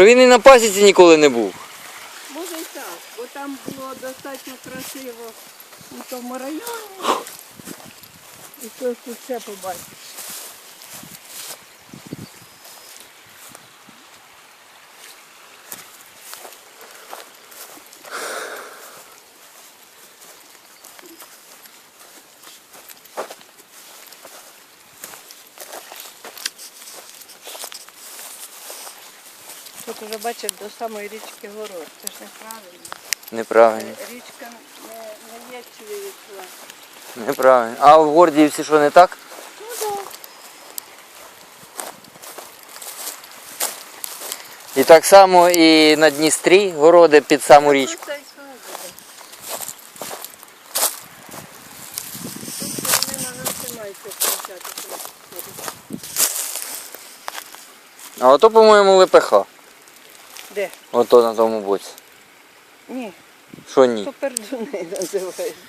Він і на пасіці ніколи не був. Може і так, бо там було достатньо красиво у тому районі. І хтось тут все побачиш. Тут вже бачиш до самої річки город. Це ж неправильно. Неправильно. Е, Річка не, не є чоловічла. Неправильно. А в Гордіївці що не так? Ну так. І так само і на Дністрі городи під саму річку. Тут вони на нас не мають взяти. А ото, по-моєму, ЛПХ. Де? Ото на тому боці. Ні, Що ні? то пердуни називають.